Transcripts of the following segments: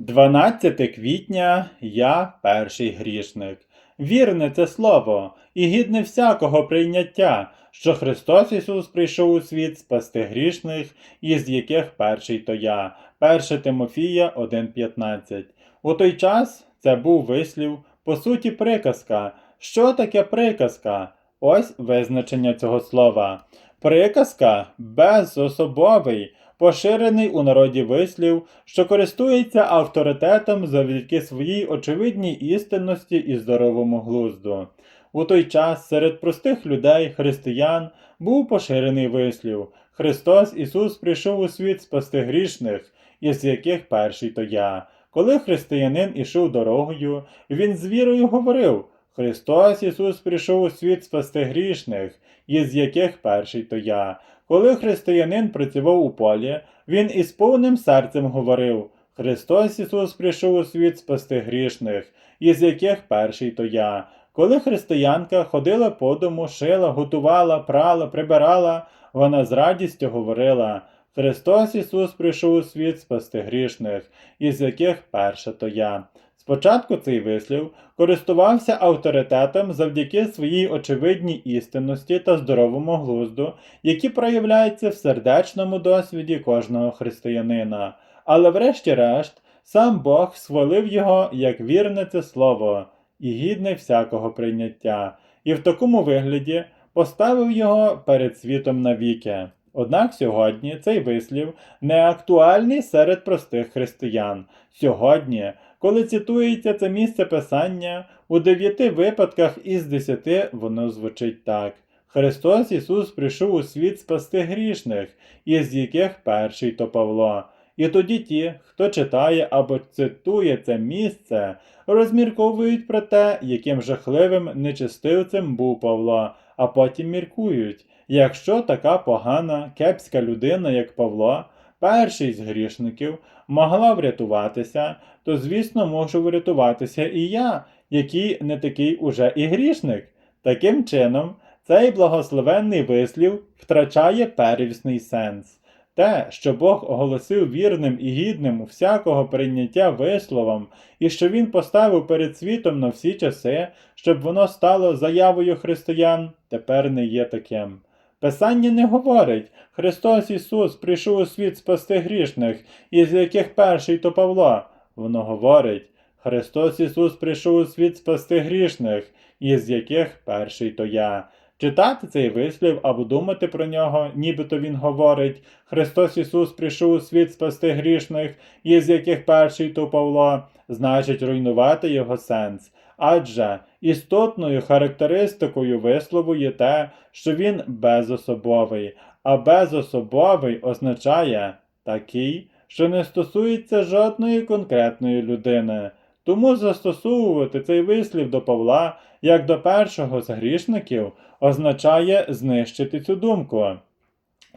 12 квітня я перший грішник. Вірне це слово, і гідне всякого прийняття, що Христос Ісус прийшов у світ спасти грішних, із яких перший то я. 1 Тимофія 1.15. У той час це був вислів, по суті, приказка. Що таке приказка? Ось визначення цього слова. Приказка безособовий, поширений у народі вислів, що користується авторитетом завдяки своїй очевидній істинності і здоровому глузду. У той час серед простих людей, християн, був поширений вислів Христос Ісус прийшов у світ спасти грішних, із яких перший то я. Коли християнин ішов дорогою, він з вірою говорив Христос Ісус прийшов у світ спасти грішних, із яких перший то я. Коли християнин працював у полі, він із повним серцем говорив Христос Ісус прийшов у світ спасти грішних, із яких перший то я. Коли християнка ходила по дому, шила, готувала, прала, прибирала, вона з радістю говорила Христос Ісус прийшов у світ спасти грішних, із яких перша то я. Спочатку цей вислів користувався авторитетом завдяки своїй очевидній істинності та здоровому глузду, які проявляються в сердечному досвіді кожного християнина. Але врешті-решт сам Бог схвалив його як вірне це слово і гідне всякого прийняття, і в такому вигляді поставив його перед світом навіки. Однак сьогодні цей вислів не актуальний серед простих християн. Сьогодні, коли цитується це місце писання, у дев'яти випадках із десяти воно звучить так. Христос Ісус прийшов у світ спасти грішних, із яких перший то Павло. І тоді ті, хто читає або цитує це місце, розмірковують про те, яким жахливим нечистивцем був Павло, а потім міркують, якщо така погана, кепська людина, як Павло, перший з грішників, могла врятуватися, то, звісно, можу врятуватися і я, який не такий уже і грішник. Таким чином, цей благословенний вислів втрачає первісний сенс. Те, що Бог оголосив вірним і гідним всякого прийняття висловом, і що Він поставив перед світом на всі часи, щоб воно стало заявою християн, тепер не є таким. Писання не говорить Христос Ісус прийшов у світ спасти грішних, із яких перший то Павло. Воно говорить Христос Ісус прийшов у світ спасти грішних, із яких перший то я. Читати цей вислів або думати про нього, нібито він говорить Христос Ісус прийшов у світ спасти грішних, із яких перший то Павло, значить руйнувати його сенс. Адже істотною характеристикою вислову є те, що він безособовий, а безособовий означає такий, що не стосується жодної конкретної людини. Тому застосовувати цей вислів до Павла як до першого з грішників означає знищити цю думку.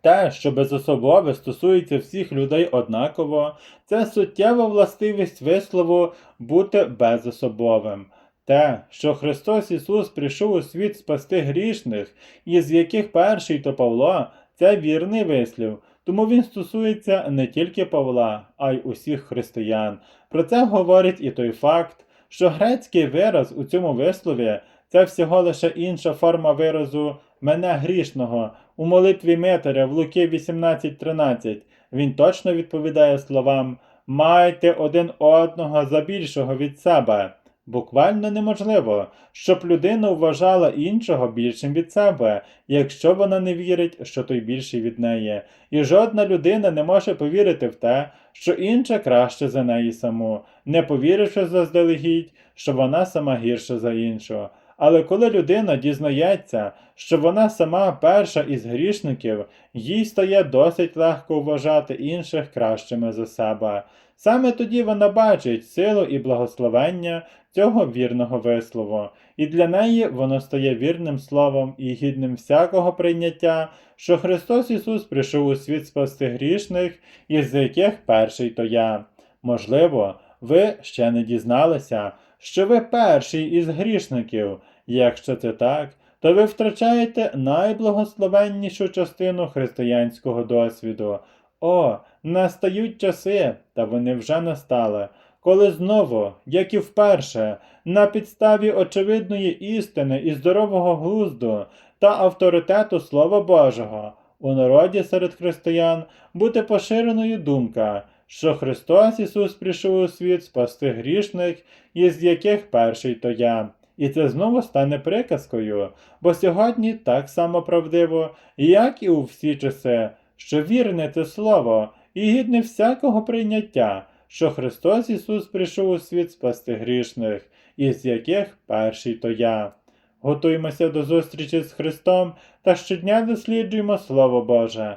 Те, що безособове стосується всіх людей однаково, це суттєва властивість вислову бути безособовим. Те, що Христос Ісус прийшов у світ спасти грішних, із яких перший то Павло, це вірний вислів, тому він стосується не тільки Павла, а й усіх християн. Про це говорить і той факт, що грецький вираз у цьому вислові це всього лише інша форма виразу мене грішного у молитві Митаря в Луки 18.13. Він точно відповідає словам Майте один одного за більшого від себе. Буквально неможливо, щоб людина вважала іншого більшим від себе, якщо вона не вірить, що той більший від неї. І жодна людина не може повірити в те, що інша краще за неї саму, не повіривши заздалегідь, що вона сама гірша за іншого. Але коли людина дізнається, що вона сама перша із грішників, їй стає досить легко вважати інших кращими за себе. Саме тоді вона бачить силу і благословення цього вірного вислову, і для неї воно стає вірним словом і гідним всякого прийняття, що Христос Ісус прийшов у світ спасти грішних, із яких перший то я. Можливо, ви ще не дізналися, що ви перший із грішників. Якщо це так, то ви втрачаєте найблагословеннішу частину християнського досвіду. О, настають часи, та вони вже настали, коли знову, як і вперше, на підставі очевидної істини і здорового глузду та авторитету Слова Божого у народі серед християн буде поширеною думка, що Христос Ісус прийшов у світ спасти грішних, із яких перший то я. І це знову стане приказкою, бо сьогодні так само правдиво, як і у всі часи, що вірне це слово і гідне всякого прийняття, що Христос Ісус прийшов у світ спасти грішних, із яких перший то я. Готуємося до зустрічі з Христом та щодня досліджуємо Слово Боже.